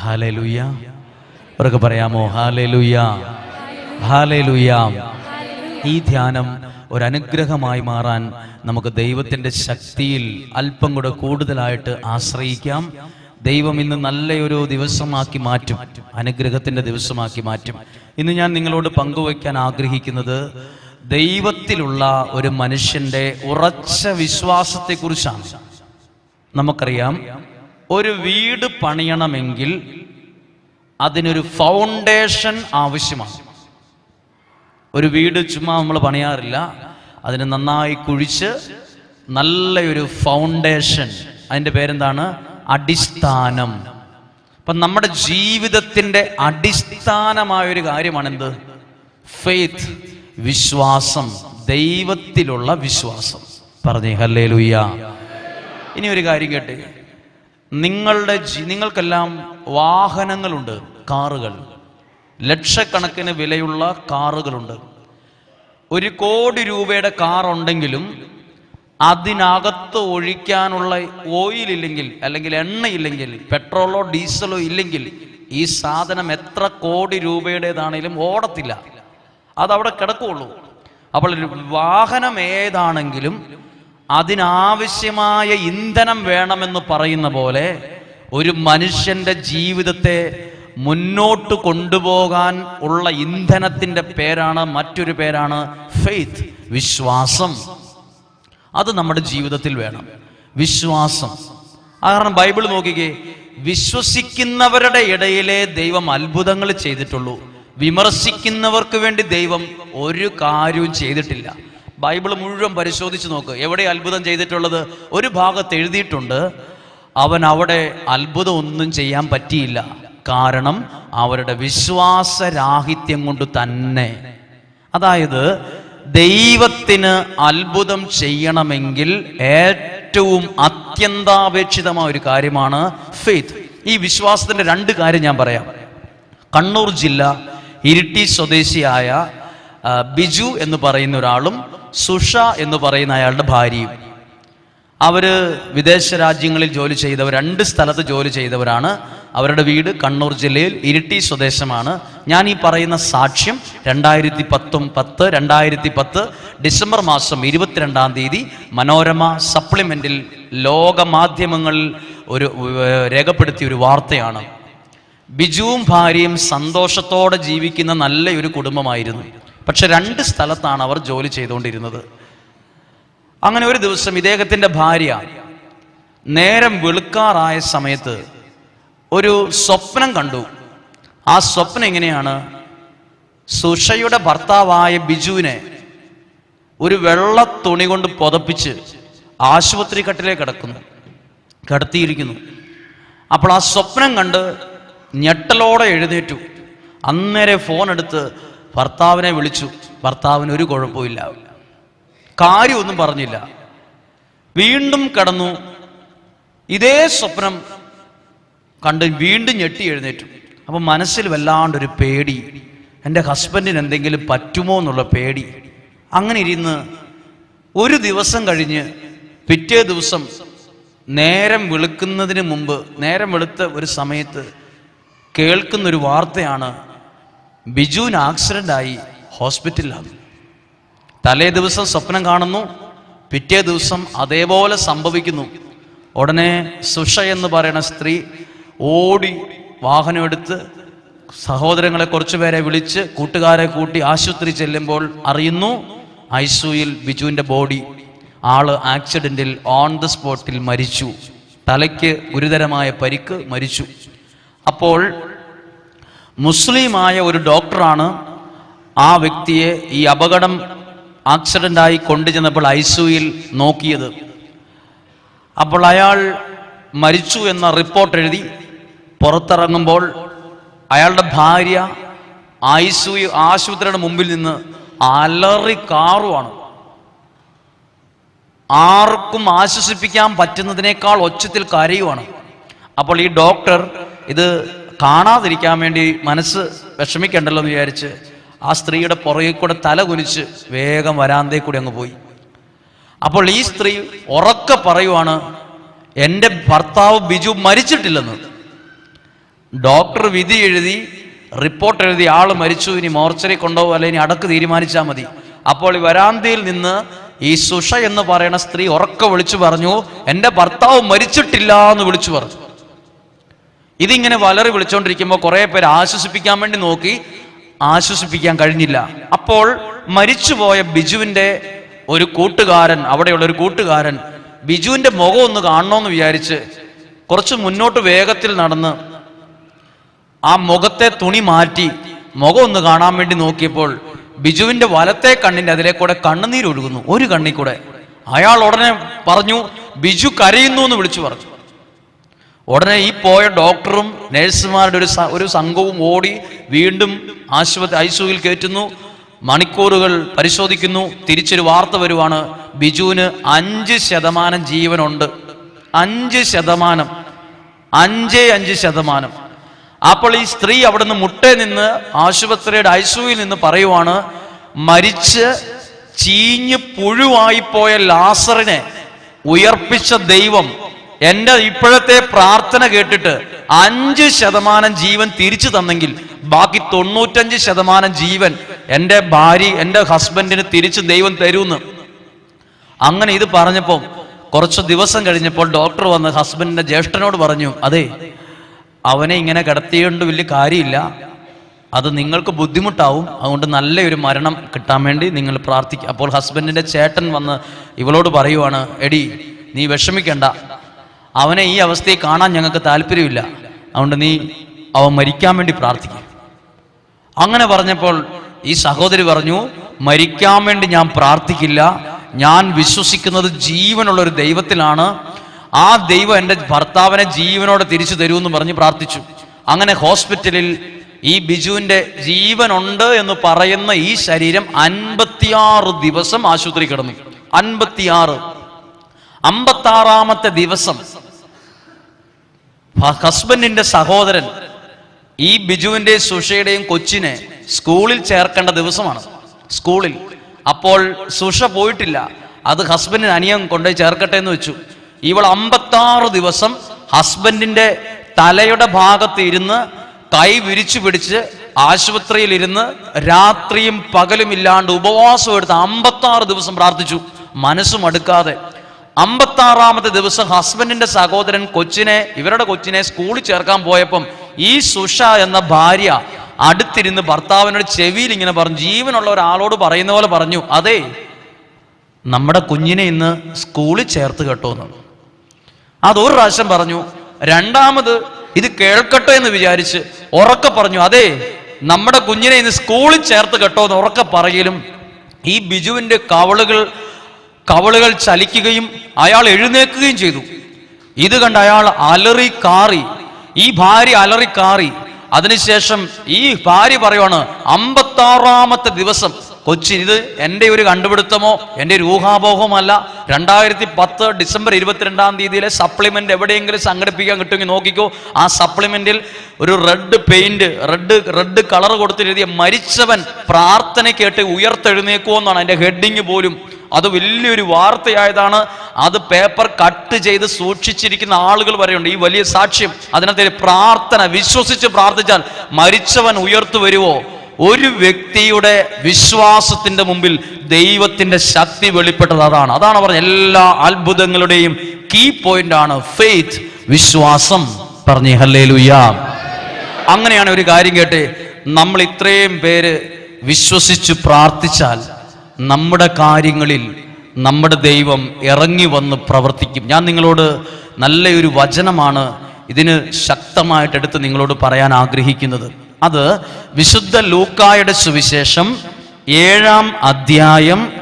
അവർക്ക് പറയാമോ ഹാലലുയ്യ ഹാലലുയ്യ ഈ ധ്യാനം ഒരനുഗ്രഹമായി മാറാൻ നമുക്ക് ദൈവത്തിന്റെ ശക്തിയിൽ അല്പം കൂടെ കൂടുതലായിട്ട് ആശ്രയിക്കാം. ദൈവം ഇന്ന് നല്ലൊരു ദിവസമാക്കി മാറ്റും. അനുഗ്രഹത്തിന്റെ ദിവസമാക്കി മാറ്റും. ഇന്ന് ഞാൻ നിങ്ങളോട് പങ്കുവയ്ക്കാൻ ആഗ്രഹിക്കുന്നത് ദൈവത്തിലുള്ള ഒരു മനുഷ്യന്റെ ഉറച്ച വിശ്വാസത്തെക്കുറിച്ചാണ്. നമുക്കറിയാം ഒരു വീട് പണിയണമെങ്കിൽ അതിനൊരു ഫൗണ്ടേഷൻ ആവശ്യമാണ്. ഒരു വീട് ചുമ്മാ നമ്മൾ പണിയാറില്ല. അതിന് നന്നായി കുഴിച്ച് നല്ലൊരു ഫൗണ്ടേഷൻ അതിന്റെ പേരെന്താണ്? അടിസ്ഥാനം. അപ്പം നമ്മുടെ ജീവിതത്തിന്റെ അടിസ്ഥാനമായൊരു കാര്യമാണെന്ത്? ഫെയ്ത്ത് വിശ്വാസം ദൈവത്തിലുള്ള വിശ്വാസം. പറഞ്ഞേ ഹല്ലേ ലുയ്യ ഇനി ഒരു കാര്യം കേട്ടെ. നിങ്ങളുടെ നിങ്ങൾക്കെല്ലാം വാഹനങ്ങളുണ്ട് കാറുകൾ. ലക്ഷക്കണക്കിന് വിലയുള്ള കാറുകളുണ്ട്. ഒരു കോടി രൂപയുടെ കാർ ഉണ്ടെങ്കിലും അതിനകത്ത് ഒഴിക്കാനുള്ള ഓയിൽ ഇല്ലെങ്കിൽ അല്ലെങ്കിൽ എണ്ണയില്ലെങ്കിൽ പെട്രോളോ ഡീസലോ ഇല്ലെങ്കിൽ ഈ സാധനം എത്ര കോടി രൂപയുടേതാണേലും ഓടത്തില്ല. അതവിടെ കിടക്കുകയുള്ളൂ അപ്പോൾ വാഹനം ഏതാണെങ്കിലും അതിനാവശ്യമായ ഇന്ധനം വേണമെന്ന് പറയുന്ന പോലെ ഒരു മനുഷ്യന്റെ ജീവിതത്തെ മുന്നോട്ട് കൊണ്ടുപോകാൻ ഉള്ള ഇന്ധനത്തിന്റെ പേരാണ് മറ്റൊരു പേരാണ് ഫെയ്ത്ത് വിശ്വാസം. അത് നമ്മുടെ ജീവിതത്തിൽ വേണം. വിശ്വാസം. കാരണം ബൈബിൾ നോക്കിക്കേ വിശ്വസിക്കുന്നവരുടെ ഇടയിലെ ദൈവം അത്ഭുതങ്ങൾ ചെയ്തിട്ടുള്ളൂ. വിമർശിക്കുന്നവർക്ക് വേണ്ടി ദൈവം ഒരു കാര്യവും ചെയ്തിട്ടില്ല. ബൈബിൾ മുഴുവൻ പരിശോധിച്ച് നോക്ക്. എവിടെ അത്ഭുതം ചെയ്തിട്ടുള്ളത്? ഒരു ഭാഗത്ത് എഴുതിയിട്ടുണ്ട് അവൻ അവിടെ അത്ഭുതം ഒന്നും ചെയ്യാൻ പറ്റിയില്ല. കാരണം അവരുടെ വിശ്വാസരാഹിത്യം കൊണ്ട് തന്നെ. അതായത് ദൈവത്തിന് അത്ഭുതം ചെയ്യണമെങ്കിൽ ഏറ്റവും അത്യന്താപേക്ഷിതമായ ഒരു കാര്യമാണ് ഫെയ്ത്ത് ഈ വിശ്വാസത്തിന്റെ രണ്ട് കാര്യം ഞാൻ പറയാം. കണ്ണൂർ ജില്ല ഇരിട്ടി സ്വദേശിയായ ബിജു എന്ന് പറയുന്ന ഒരാളും സുഷ എന്ന് പറയുന്ന അയാളുടെ ഭാര്യയും. അവർ വിദേശ രാജ്യങ്ങളിൽ ജോലി ചെയ്തവർ രണ്ട് സ്ഥലത്ത് ജോലി ചെയ്തവരാണ്. അവരുടെ വീട് കണ്ണൂർ ജില്ലയിൽ ഇരിട്ടി സ്വദേശമാണ്. ഞാൻ ഈ പറയുന്ന സാക്ഷ്യം രണ്ടായിരത്തി പത്തും പത്ത് രണ്ടായിരത്തി പത്ത് ഡിസംബർ മാസം ഇരുപത്തിരണ്ടാം തീയതി മനോരമ സപ്ലിമെന്റിൽ ലോക മാധ്യമങ്ങളിൽ ഒരു രേഖപ്പെടുത്തിയ ഒരു വാർത്തയാണ്. ബിജുവും ഭാര്യയും സന്തോഷത്തോടെ ജീവിക്കുന്ന നല്ലൊരു കുടുംബമായിരുന്നു. പക്ഷെ രണ്ട് സ്ഥലത്താണ് അവർ ജോലി ചെയ്തുകൊണ്ടിരുന്നത്. അങ്ങനെ ഒരു ദിവസം ഇദ്ദേഹത്തിന്റെ ഭാര്യ നേരം വെളുക്കാറായ സമയത്ത് ഒരു സ്വപ്നം കണ്ടു. ആ സ്വപ്നം എങ്ങനെയാണ്? സുഷയുടെ ഭർത്താവായ ബിജുവിനെ ഒരു വെള്ള തുണി കൊണ്ട് പുതപ്പിച്ച് ആശുപത്രി കട്ടിലേക്ക് കിടക്കുന്നു. കിടത്തിയിരിക്കുന്നു. അപ്പോൾ ആ സ്വപ്നം കണ്ട് ഞെട്ടലോടെ എഴുന്നേറ്റു. അന്നേരെ ഫോൺ എടുത്ത് ഭർത്താവിനെ വിളിച്ചു. ഭർത്താവിന് ഒരു കുഴപ്പമില്ല കാര്യമൊന്നും പറഞ്ഞില്ല. വീണ്ടും കടന്നു. ഇതേ സ്വപ്നം കണ്ട് വീണ്ടും ഞെട്ടി എഴുന്നേറ്റു. അപ്പം മനസ്സിൽ വല്ലാണ്ടൊരു പേടി. എന്റെ ഹസ്ബൻഡിന് എന്തെങ്കിലും പറ്റുമോ എന്നുള്ള പേടി. അങ്ങനെ ഇരുന്ന് ഒരു ദിവസം കഴിഞ്ഞ് പിറ്റേ ദിവസം നേരം വെളുക്കുന്നതിന് മുമ്പ് നേരം വെളുത്ത ഒരു സമയത്ത് കേൾക്കുന്നൊരു വാർത്തയാണ് ബിജുവിന് ആക്സിഡന്റ് ആയി ഹോസ്പിറ്റലിലാണ് തലേ ദിവസം സ്വപ്നം കാണുന്നു പിറ്റേ ദിവസം അതേപോലെ സംഭവിക്കുന്നു. ഉടനെ സുഷ എന്ന് പറയുന്ന സ്ത്രീ ഓടി വാഹനമെടുത്ത് സഹോദരങ്ങളെ കുറച്ചു പേരെ വിളിച്ച് കൂട്ടുകാരെ കൂട്ടി ആശുപത്രി ചെല്ലുമ്പോൾ അറിയുന്നു ഐസുയിൽ ബിജുവിന്റെ ബോഡി. ആൾ ആക്സിഡന്റിൽ ഓൺ ദ സ്പോട്ടിൽ മരിച്ചു. തലയ്ക്ക് ഗുരുതരമായ പരിക്ക് മരിച്ചു. അപ്പോൾ മുസ്ലിമായ ഒരു ഡോക്ടറാണ് ആ വ്യക്തിയെ ഈ അപകടം ആക്സിഡന്റായി കൊണ്ടുചെന്നപ്പോൾ ഐസുയിൽ നോക്കിയത്. അപ്പോൾ അയാൾ മരിച്ചു എന്ന റിപ്പോർട്ട് എഴുതി പുറത്തിറങ്ങുമ്പോൾ അയാളുടെ ഭാര്യ ഐസു ആശുപത്രിയുടെ മുമ്പിൽ നിന്ന് അലറി കാറുവാണ്. ആർക്കും ആശ്വസിപ്പിക്കാൻ പറ്റുന്നതിനേക്കാൾ ഒച്ചത്തിൽ കരയുവാണ്. അപ്പോൾ ഈ ഡോക്ടർ ഇത് കാണാതിരിക്കാൻ വേണ്ടി മനസ്സ് വിഷമിക്കണ്ടല്ലോ എന്ന് വിചാരിച്ച് ആ സ്ത്രീയുടെ പുറകിൽ കൂടെ തല കുനിച്ച് വേഗം വരാന്തേ കൂടി അങ്ങ് പോയി. അപ്പോൾ ഈ സ്ത്രീ ഉറക്കെ പറയുവാണ് എന്റെ ഭർത്താവ് ബിജു മരിച്ചിട്ടില്ലെന്ന്. ഡോക്ടർ വിധി എഴുതി റിപ്പോർട്ട് എഴുതി ആൾ മരിച്ചു ഇനി മോർച്ചറി കൊണ്ടുപോകും അല്ലെ ഇനി അടക്ക് തീരുമാനിച്ചാൽ മതി. അപ്പോൾ ഈ വരാന്തയിൽ നിന്ന് ഈ സുഷ എന്ന് പറയുന്ന സ്ത്രീ ഉറക്കെ വിളിച്ചു പറഞ്ഞു എന്റെ ഭർത്താവ് മരിച്ചിട്ടില്ല എന്ന് വിളിച്ചു പറഞ്ഞു. ഇതിങ്ങനെ വലറി വിളിച്ചുകൊണ്ടിരിക്കുമ്പോൾ കുറെ പേര് ആശ്വസിപ്പിക്കാൻ വേണ്ടി നോക്കി ആശ്വസിപ്പിക്കാൻ കഴിഞ്ഞില്ല. അപ്പോൾ മരിച്ചുപോയ ബിജുവിന്റെ ഒരു കൂട്ടുകാരൻ അവിടെയുള്ള ഒരു കൂട്ടുകാരൻ ബിജുവിന്റെ മുഖം ഒന്ന് കാണണമെന്ന് വിചാരിച്ച് കുറച്ച് മുന്നോട്ട് വേഗത്തിൽ നടന്ന് ആ മുഖത്തെ തുണി മാറ്റി മുഖം ഒന്ന് കാണാൻ വേണ്ടി നോക്കിയപ്പോൾ ബിജുവിന്റെ വലത്തെ കണ്ണിന്റെ അതിലെ കൂടെ കണ്ണുനീരൊഴുകുന്നു. ഒരു കണ്ണിൽ കൂടെ. അയാൾ ഉടനെ പറഞ്ഞു ബിജു കരയുന്നു എന്ന് വിളിച്ചു പറഞ്ഞു. ഉടനെ ഈ പോയ ഡോക്ടറും നഴ്സുമാരുടെ ഒരു ഒരു സംഘവും ഓടി വീണ്ടും ആശുപത്രി ഐസുവിൽ കയറ്റുന്നു. മണിക്കൂറുകൾ പരിശോധിക്കുന്നു. തിരിച്ചൊരു വാർത്ത വരുവാണ്. ബിജുവിന് അഞ്ച് ശതമാനം ജീവനുണ്ട്. അഞ്ച് ശതമാനം. അഞ്ചേ അഞ്ച് ശതമാനം. അപ്പോൾ ഈ സ്ത്രീ അവിടെ നിന്ന് മുട്ടേ നിന്ന് ആശുപത്രിയുടെ ഐസുവിൽ നിന്ന് പറയുവാണ് മരിച്ച് ചീഞ്ഞ് പുഴുവായിപ്പോയ ലാസറിനെ ഉയർപ്പിച്ച ദൈവം എന്റെ ഇപ്പോഴത്തെ പ്രാർത്ഥന കേട്ടിട്ട് അഞ്ച് ശതമാനം ജീവൻ തിരിച്ചു തന്നെങ്കിൽ ബാക്കി തൊണ്ണൂറ്റഞ്ച് ശതമാനം ജീവൻ എന്റെ ഭാര്യ എന്റെ ഹസ്ബൻഡിന് തിരിച്ച് ദൈവം തരുമെന്ന് അങ്ങനെ ഇത് പറഞ്ഞപ്പോൾ കുറച്ച് ദിവസം കഴിഞ്ഞപ്പോൾ ഡോക്ടർ വന്ന് ഹസ്ബൻഡിന്റെ ജ്യേഷ്ഠനോട് പറഞ്ഞു അതെ അവനെ ഇങ്ങനെ കിടത്തിയോണ്ട് വലിയ കാര്യമില്ല. അത് നിങ്ങൾക്ക് ബുദ്ധിമുട്ടാവും. അതുകൊണ്ട് നല്ലൊരു മരണം കിട്ടാൻ വേണ്ടി നിങ്ങൾ പ്രാർത്ഥിക്കുക അപ്പോൾ ഹസ്ബൻഡിന്റെ ചേട്ടൻ വന്ന് ഇവളോട് പറയുവാണ് എടി നീ വിഷമിക്കണ്ട. അവനെ ഈ അവസ്ഥയിൽ കാണാൻ ഞങ്ങൾക്ക് താല്പര്യമില്ല. അതുകൊണ്ട് നീ അവൻ മരിക്കാൻ വേണ്ടി പ്രാർത്ഥിക്കുക അങ്ങനെ പറഞ്ഞപ്പോൾ ഈ സഹോദരി പറഞ്ഞു മരിക്കാൻ വേണ്ടി ഞാൻ പ്രാർത്ഥിക്കില്ല. ഞാൻ വിശ്വസിക്കുന്നത് ജീവനുള്ള ഒരു ദൈവത്തിലാണ്. ആ ദൈവം എന്റെ ഭർത്താവിനെ ജീവനോടെ തിരിച്ചു തരുമെന്ന് പറഞ്ഞ് പ്രാർത്ഥിച്ചു. അങ്ങനെ ഹോസ്പിറ്റലിൽ ഈ ബിജുവിന്റെ ജീവനുണ്ട് എന്ന് പറയുന്ന ഈ ശരീരം അൻപത്തിയാറ് ദിവസം ആശുപത്രി കിടന്നു. അൻപത്തിയാറ്. അമ്പത്താറാമത്തെ ദിവസം ഹസ്ബൻഡിന്റെ സഹോദരൻ ഈ ബിജുവിന്റെ സുഷയുടെയും കൊച്ചിനെ സ്കൂളിൽ ചേർക്കേണ്ട ദിവസമാണ്. സ്കൂളിൽ. അപ്പോൾ സുഷ പോയിട്ടില്ല. അത് ഹസ്ബൻഡിന് അനിയൻ കൊണ്ടുപോയി ചേർക്കട്ടെ എന്ന് വെച്ചു. ഇവൾ അമ്പത്താറ് ദിവസം ഹസ്ബൻഡിന്റെ തലയുടെ ഭാഗത്ത് ഇരുന്ന് കൈ വിരിച്ചു പിടിച്ച് ആശുപത്രിയിൽ ഇരുന്ന് രാത്രിയും പകലും ഇല്ലാണ്ട് ഉപവാസം എടുത്ത് അമ്പത്താറ് ദിവസം പ്രാർത്ഥിച്ചു. മനസ്സും അടുക്കാതെ. അമ്പത്താറാമത്തെ ദിവസം ഹസ്ബൻഡിന്റെ സഹോദരൻ കൊച്ചിനെ ഇവരുടെ കൊച്ചിനെ സ്കൂളിൽ ചേർക്കാൻ പോയപ്പം ഈ സുഷ എന്ന ഭാര്യ അടുത്തിരുന്ന് ഭർത്താവിനോട് ചെവിയിൽ ഇങ്ങനെ പറഞ്ഞു ജീവനുള്ള ഒരാളോട് പറയുന്ന പോലെ പറഞ്ഞു അതെ നമ്മുടെ കുഞ്ഞിനെ ഇന്ന് സ്കൂളിൽ ചേർത്ത് കേട്ടോ എന്ന്. അതൊരു പ്രാവശ്യം പറഞ്ഞു. രണ്ടാമത് ഇത് കേൾക്കട്ടെ എന്ന് വിചാരിച്ച് ഉറക്കെ പറഞ്ഞു അതെ നമ്മുടെ കുഞ്ഞിനെ ഇന്ന് സ്കൂളിൽ ചേർത്ത് കേട്ടോ എന്ന് ഉറക്കെ പറയലും ഈ ബിജുവിന്റെ കവളുകൾ കവളുകൾ ചലിക്കുകയും അയാൾ എഴുന്നേൽക്കുകയും ചെയ്തു. ഇത് കണ്ട് അയാൾ അലറി കാറി. ഈ ഭാര്യ അലറി കാറി. അതിനുശേഷം ഈ ഭാര്യ പറയുവാണ് അമ്പത്താറാമത്തെ ദിവസം. കൊച്ചി ഇത് എന്റെ ഒരു കണ്ടുപിടുത്തമോ? എന്റെ ഒരു ഊഹാപോഹമല്ല രണ്ടായിരത്തി പത്ത് ഡിസംബർ ഇരുപത്തിരണ്ടാം തീയതിയിലെ സപ്ലിമെന്റ് എവിടെയെങ്കിലും സംഘടിപ്പിക്കാൻ കിട്ടുമെങ്കിൽ നോക്കിക്കോ. ആ സപ്ലിമെന്റിൽ ഒരു red paint red red colour കൊടുത്തിട്ട് മരിച്ചവൻ പ്രാർത്ഥന കേട്ട് ഉയർത്തെഴുന്നേക്കുമോ എന്നാണ് എന്റെ ഹെഡിങ് പോലും. അത് വലിയൊരു വാർത്തയായതാണ്. അത് പേപ്പർ കട്ട് ചെയ്ത് സൂക്ഷിച്ചിരിക്കുന്ന ആളുകൾ വരെയുണ്ട്. ഈ വലിയ സാക്ഷ്യം അതിനകത്ത് പ്രാർത്ഥന വിശ്വസിച്ച് പ്രാർത്ഥിച്ചാൽ മരിച്ചവൻ ഉയർത്തു വരുവോ? ഒരു വ്യക്തിയുടെ വിശ്വാസത്തിന്റെ മുമ്പിൽ ദൈവത്തിന്റെ ശക്തി വെളിപ്പെട്ടത് അതാണ്. അതാണ് പറഞ്ഞ എല്ലാ അത്ഭുതങ്ങളുടെയും കീ പോയിന്റ് ആണ്. ഫെയ്ത്ത് വിശ്വാസം പറഞ്ഞു ഹല്ലേ ലുയാ അങ്ങനെയാണ് ഒരു കാര്യം കേട്ടെ. നമ്മൾ ഇത്രയും പേര് വിശ്വസിച്ച് പ്രാർത്ഥിച്ചാൽ നമ്മുടെ കാര്യങ്ങളിൽ നമ്മുടെ ദൈവം ഇറങ്ങി വന്ന് പ്രവർത്തിക്കും. ഞാൻ നിങ്ങളോട് നല്ലൊരു വചനമാണ് ഇതിന് ശക്തമായിട്ടെടുത്ത് നിങ്ങളോട് പറയാൻ ആഗ്രഹിക്കുന്നത്. അത് വിശുദ്ധ ലൂക്കായുടെ സുവിശേഷം ഏഴാം അധ്യായം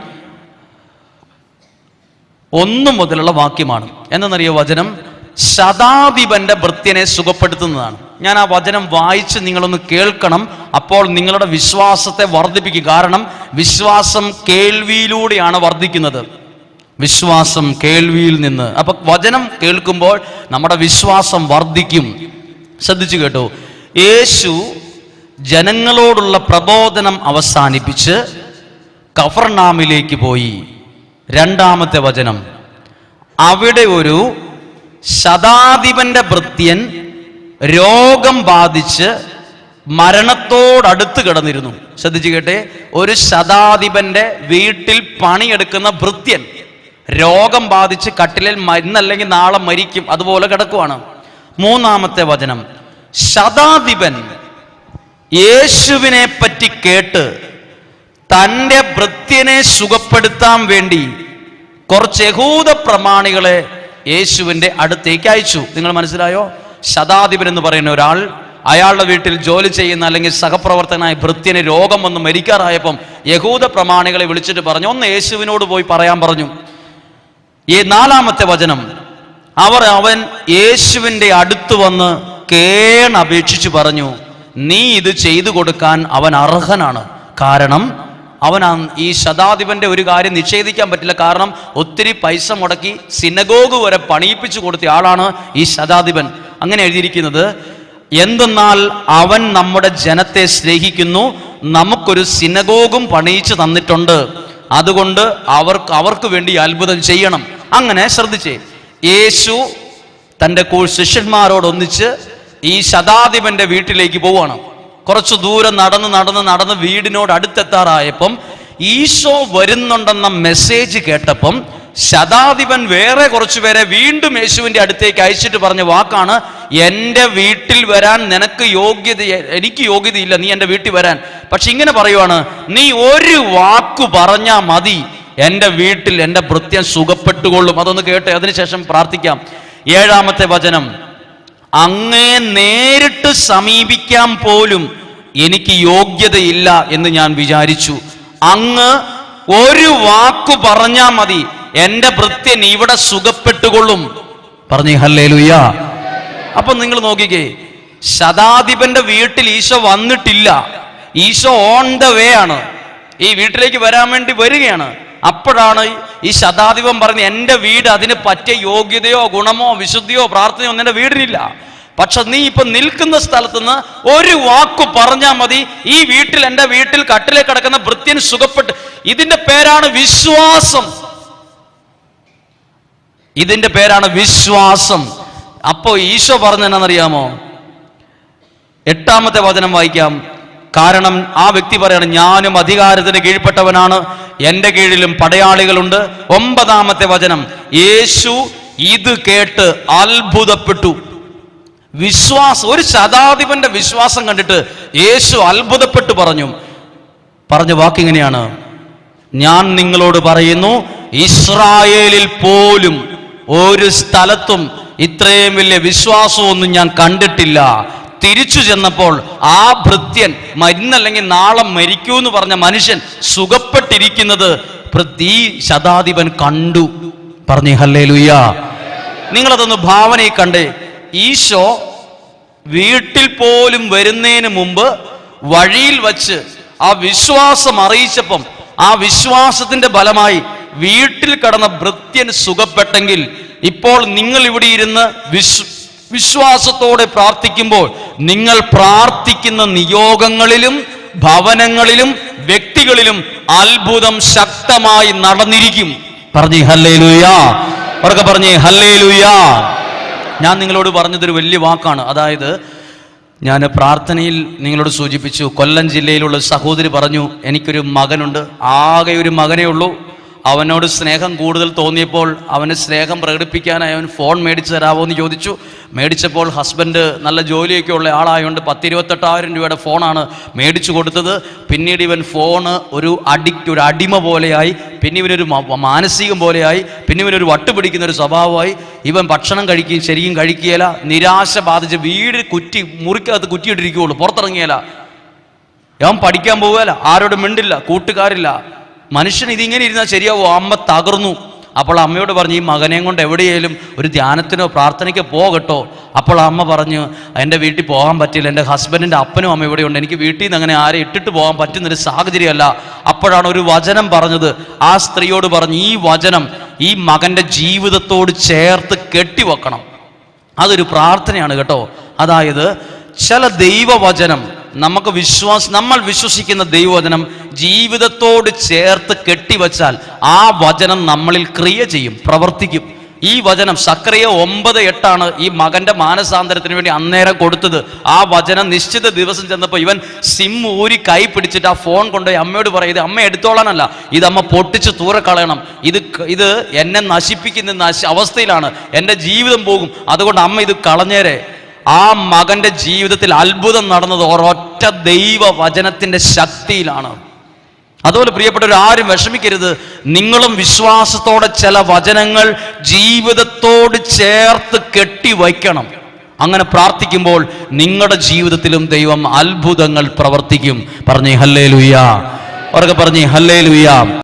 ഒന്ന് മുതലുള്ള വാക്യമാണ്. എന്നറിയോ വചനം? ശതാധിപന്റെ ഭൃത്യനെ സുഖപ്പെടുത്തുന്നതാണ്. ഞാൻ ആ വചനം വായിച്ച് നിങ്ങളൊന്ന് കേൾക്കണം. അപ്പോൾ നിങ്ങളുടെ വിശ്വാസത്തെ വർദ്ധിപ്പിക്കും. കാരണം വിശ്വാസം കേൾവിയിലൂടെയാണ് വർദ്ധിക്കുന്നത്. വിശ്വാസം കേൾവിയിൽ നിന്ന്. അപ്പൊ വചനം കേൾക്കുമ്പോൾ നമ്മുടെ വിശ്വാസം വർദ്ധിക്കും. ശ്രദ്ധിച്ചു കേട്ടോ. യേശു ജനങ്ങളോടുള്ള പ്രബോധനം അവസാനിപ്പിച്ച് കഫർനാമിലേക്ക് പോയി. രണ്ടാമത്തെ വചനം. അവിടെ ഒരു ശതാധിപന്റെ ഭൃത്യൻ രോഗം ബാധിച്ച് മരണത്തോടടുത്ത് കിടന്നിരുന്നു. ശ്രദ്ധിച്ചു കേട്ടെ ഒരു ശതാധിപന്റെ വീട്ടിൽ പണിയെടുക്കുന്ന ഭൃത്യൻ രോഗം ബാധിച്ച് കട്ടിലിൽ മരുന്നല്ലെങ്കിൽ നാളെ മരിക്കും അതുപോലെ കിടക്കുവാണ്. മൂന്നാമത്തെ വചനം ശതാധിപൻ യേശുവിനെ പറ്റി കേട്ട് തന്റെ ഭൃത്യനെ സുഖപ്പെടുത്താൻ വേണ്ടി കുറച്ച് യഹൂദ പ്രമാണികളെ യേശുവിന്റെ അടുത്തേക്ക് അയച്ചു. നിങ്ങൾ മനസ്സിലായോ? ശതാധിപൻ എന്ന് പറയുന്ന ഒരാൾ അയാളുടെ വീട്ടിൽ ജോലി ചെയ്യുന്ന അല്ലെങ്കിൽ സഹപ്രവർത്തകനായ ഭൃത്യന് രോഗം വന്ന് മരിക്കാറായപ്പം യഹൂദ പ്രമാണികളെ വിളിച്ചിട്ട് പറഞ്ഞു ഒന്ന് യേശുവിനോട് പോയി പറയാൻ പറഞ്ഞു. ഈ നാലാമത്തെ വചനം അവർ അവൻ യേശുവിന്റെ അടുത്ത് വന്ന് കേണപേക്ഷിച്ചു പറഞ്ഞു നീ ഇത് ചെയ്തു കൊടുക്കാൻ അവൻ അർഹനാണ്. കാരണം അവൻ ഈ ശതാധിപന്റെ ഒരു കാര്യം നിഷേധിക്കാൻ പറ്റില്ല. കാരണം ഒത്തിരി പൈസ മുടക്കി സിനഗോഗ് വരെ പണിയിപ്പിച്ചു കൊടുത്ത ആളാണ് ഈ ശതാധിപൻ. അങ്ങനെ എഴുതിയിരിക്കുന്നത് എന്തെന്നാൽ അവൻ നമ്മുടെ ജനത്തെ സ്നേഹിക്കുന്നു നമുക്കൊരു സിനഗോഗും പണിയിച്ചു തന്നിട്ടുണ്ട്. അതുകൊണ്ട് അവർക്ക് അവർക്ക് വേണ്ടി അത്ഭുതം ചെയ്യണം. അങ്ങനെ ശ്രദ്ധിച്ചേ. യേശു തന്റെ കൂ ശിഷ്യന്മാരോടൊന്നിച്ച് ഈ ശതാധിപന്റെ വീട്ടിലേക്ക് പോവാണ് കുറച്ചു ദൂരം നടന്ന് നടന്ന് നടന്ന് വീടിനോട് അടുത്തെത്താറായപ്പം ഈശോ വരുന്നുണ്ടെന്ന മെസ്സേജ് കേട്ടപ്പം ശതാധിപൻ വേറെ കുറച്ചു പേരെ വീണ്ടും യേശുവിന്റെ അടുത്തേക്ക് അയച്ചിട്ട് പറഞ്ഞ വാക്കാണ് എന്റെ വീട്ടിൽ വരാൻ നിനക്ക് യോഗ്യത എനിക്ക് യോഗ്യതയില്ല നീ എന്റെ വീട്ടിൽ വരാൻ. പക്ഷെ ഇങ്ങനെ പറയുവാണ് നീ ഒരു വാക്കു പറഞ്ഞാ മതി. എന്റെ വീട്ടിൽ എന്റെ ഭൃത്യം സുഖപ്പെട്ടുകൊള്ളും. അതൊന്ന് കേട്ട് അതിനുശേഷം പ്രാർത്ഥിക്കാം. ഏഴാമത്തെ വചനം. അങ്ങേ നേരിട്ട് സമീപിക്കാൻ പോലും എനിക്ക് യോഗ്യതയില്ല എന്ന് ഞാൻ വിചാരിച്ചു. അങ്ങ് ഒരു വാക്കു പറഞ്ഞാ മതി. എന്റെ ഭൃത്യൻ ഇവിടെ സുഖപ്പെട്ടുകൊള്ളും. പറഞ്ഞു ഹല്ലേ ലുയ്യ അപ്പൊ നിങ്ങൾ നോക്കിക്കേ ശതാധിപന്റെ വീട്ടിൽ ഈശോ വന്നിട്ടില്ല. ഈശോ ഓൺ ദ വേ ആണ്. ഈ വീട്ടിലേക്ക് വരാൻ വേണ്ടി വരികയാണ്. അപ്പോഴാണ് ഈ ശതാധിപം പറഞ്ഞ് എന്റെ വീട് അതിന് പറ്റിയ യോഗ്യതയോ ഗുണമോ വിശുദ്ധിയോ പ്രാർത്ഥനയോ ഒന്നും എന്റെ വീടിനില്ല. പക്ഷെ നീ ഇപ്പൊ നിൽക്കുന്ന സ്ഥലത്ത് നിന്ന് ഒരു വാക്കു പറഞ്ഞാൽ മതി ഈ വീട്ടിൽ എന്റെ വീട്ടിൽ കട്ടിലെ കിടക്കുന്ന വൃത്യൻ സുഖപ്പെട്ട്. ഇതിന്റെ പേരാണ് വിശ്വാസം. ഇതിന്റെ പേരാണ് വിശ്വാസം. അപ്പോ ഈശോ പറഞ്ഞെന്നറിയാമോ എട്ടാമത്തെ വചനം വായിക്കാം. കാരണം ആ വ്യക്തി പറയാണ് ഞാനും അധികാരത്തിന് കീഴ്പ്പെട്ടവനാണ് എന്റെ കീഴിലും പടയാളികളുണ്ട്. ഒമ്പതാമത്തെ വചനം യേശു ഇത് കേട്ട് അത്ഭുതപ്പെട്ടു. വിശ്വാസം ഒരു ശതാധിപന്റെ വിശ്വാസം കണ്ടിട്ട് യേശു അത്ഭുതപ്പെട്ടു പറഞ്ഞു. പറഞ്ഞ വാക്കിങ്ങനെയാണ് ഞാൻ നിങ്ങളോട് പറയുന്നു ഇസ്രായേലിൽ പോലും ഒരു സ്ഥലത്തും ഇത്രയും വലിയ വിശ്വാസമൊന്നും ഞാൻ കണ്ടിട്ടില്ല. തിരിച്ചു ചെന്നപ്പോൾ ആ ഭൃത്യൻ മരുന്നല്ലെങ്കിൽ നാളെ മരിക്കൂ എന്ന് പറഞ്ഞ മനുഷ്യൻ സുഖപ്പെട്ടിരിക്കുന്നത് ഈ ശതാധിപൻ കണ്ടു. പറഞ്ഞു ഹല്ലേ ലുയ്യ നിങ്ങളതൊന്ന് ഭാവനയിൽ കണ്ടേ. ഈശോ വീട്ടിൽ പോലും വരുന്നതിന് മുമ്പ് വഴിയിൽ വച്ച് ആ വിശ്വാസം അറിയിച്ചപ്പം ആ വിശ്വാസത്തിന്റെ ഫലമായി വീട്ടിൽ കടന്ന ഭൃത്യൻ സുഖപ്പെട്ടെങ്കിൽ ഇപ്പോൾ നിങ്ങൾ ഇവിടെ ഇരുന്ന് വിശ്വ വിശ്വാസത്തോടെ പ്രാർത്ഥിക്കുമ്പോൾ നിങ്ങൾ പ്രാർത്ഥിക്കുന്ന നിയോഗങ്ങളിലും ഭവനങ്ങളിലും വ്യക്തികളിലും അത്ഭുതം ശക്തമായി നടന്നിരിക്കും. പറഞ്ഞേ ഹല്ലേ ലുയാ അവർക്ക് പറഞ്ഞേ ഹല്ലേ ലുയാ ഞാൻ നിങ്ങളോട് പറഞ്ഞതൊരു വലിയ വാക്കാണ്. അതായത് ഞാൻ പ്രാർത്ഥനയിൽ നിങ്ങളോട് സൂചിപ്പിച്ചു കൊല്ലം ജില്ലയിലുള്ള സഹോദരി പറഞ്ഞു എനിക്കൊരു മകനുണ്ട്. ആകെ ഒരു മകനേ ഉള്ളൂ. അവനോട് സ്നേഹം കൂടുതൽ തോന്നിയപ്പോൾ അവന് സ്നേഹം പ്രകടിപ്പിക്കാനായി അവൻ ഫോൺ മേടിച്ചു തരാമോ എന്ന് ചോദിച്ചു. മേടിച്ചപ്പോൾ ഹസ്ബൻഡ് നല്ല ജോലിയൊക്കെ ഉള്ള ആളായതുകൊണ്ട് പത്തിരുപത്തെട്ടായിരം രൂപയുടെ ഫോണാണ് മേടിച്ചു കൊടുത്തത്. പിന്നീട് ഇവൻ ഫോണ് ഒരു അഡിക്റ്റ് ഒരു അടിമ പോലെയായി. പിന്നെ ഇവനൊരു മാനസികം പോലെയായി. പിന്നെ ഇവനൊരു വട്ട് പിടിക്കുന്ന ഒരു സ്വഭാവമായി. ഇവൻ ഭക്ഷണം കഴിക്കുകയും ശരിക്കും കഴിക്കുകയില്ല. നിരാശ ബാധിച്ച് വീട് കുറ്റി മുറിക്കകത്ത് കുറ്റിയിട്ടിരിക്കുകയുള്ളൂ. പുറത്തിറങ്ങിയല്ല അവൻ പഠിക്കാൻ പോവുകയല്ല. ആരോടും മിണ്ടില്ല. കൂട്ടുകാരില്ല. മനുഷ്യൻ ഇതിങ്ങനെ ഇരുന്നാൽ ശരിയാവോ? അമ്മ തകർന്നു. അപ്പോൾ അമ്മയോട് പറഞ്ഞു ഈ മകനെയും കൊണ്ട് എവിടെയെങ്കിലും ഒരു ധ്യാനത്തിനോ പ്രാർത്ഥനയ്ക്ക് പോകട്ടോ? അപ്പോൾ അമ്മ പറഞ്ഞു എന്റെ വീട്ടിൽ പോകാൻ പറ്റില്ല. എന്റെ ഹസ്ബൻഡിന്റെ അപ്പനും അമ്മ ഇവിടെയുണ്ട് എനിക്ക് വീട്ടിൽ നിന്ന് അങ്ങനെ ആരെ ഇട്ടിട്ട് പോകാൻ പറ്റുന്നൊരു സാഹചര്യമല്ല. അപ്പോഴാണ് ഒരു വചനം പറഞ്ഞത്. ആ സ്ത്രീയോട് പറഞ്ഞു ഈ വചനം ഈ മകന്റെ ജീവിതത്തോട് ചേർത്ത് കെട്ടിവെക്കണം. അതൊരു പ്രാർത്ഥനയാണ് കേട്ടോ. അതായത് ചില ദൈവവചനം നമുക്ക് വിശ്വാസം നമ്മൾ വിശ്വസിക്കുന്ന ദൈവവചനം ജീവിതത്തോട് ചേർത്ത് കെട്ടിവച്ചാൽ ആ വചനം നമ്മളിൽ ക്രിയ ചെയ്യും പ്രവർത്തിക്കും. ഈ വചനം സക്രിയ ഒമ്പത് എട്ടാണ് ഈ മകന്റെ മാനസാന്തരത്തിന് വേണ്ടി അന്നേരം കൊടുത്തത്. ആ വചനം നിശ്ചിത ദിവസം ചെന്നപ്പോൾ ഇവൻ സിം ഊരി കൈ പിടിച്ചിട്ട് ആ ഫോൺ കൊണ്ടുപോയി അമ്മയോട് പറയും ഇത് അമ്മ എടുത്തോളാനല്ല ഇത് അമ്മ പൊട്ടിച്ച് തൂറെ കളയണം. ഇത് ഇത് എന്നെ നശിപ്പിക്കുന്ന അവസ്ഥയിലാണ്. എന്റെ ജീവിതം പോകും. അതുകൊണ്ട് അമ്മ ഇത് കളഞ്ഞേരെ. ആ മകന്റെ ജീവിതത്തിൽ അത്ഭുതം നടന്നത് ഒരൊറ്റ ദൈവ വചനത്തിന്റെ ശക്തിയിലാണ്. അതുപോലെ പ്രിയപ്പെട്ടവർ ആരും വിഷമിക്കരുത്. നിങ്ങളും വിശ്വാസത്തോടെ ചില വചനങ്ങൾ ജീവിതത്തോട് ചേർത്ത് കെട്ടി വയ്ക്കണം. അങ്ങനെ പ്രാർത്ഥിക്കുമ്പോൾ നിങ്ങളുടെ ജീവിതത്തിലും ദൈവം അത്ഭുതങ്ങൾ പ്രവർത്തിക്കും. പറഞ്ഞേ ഹല്ലേ ലുയ്യ അവർക്ക് പറഞ്ഞേ ഹല്ലേ ലുയ്യ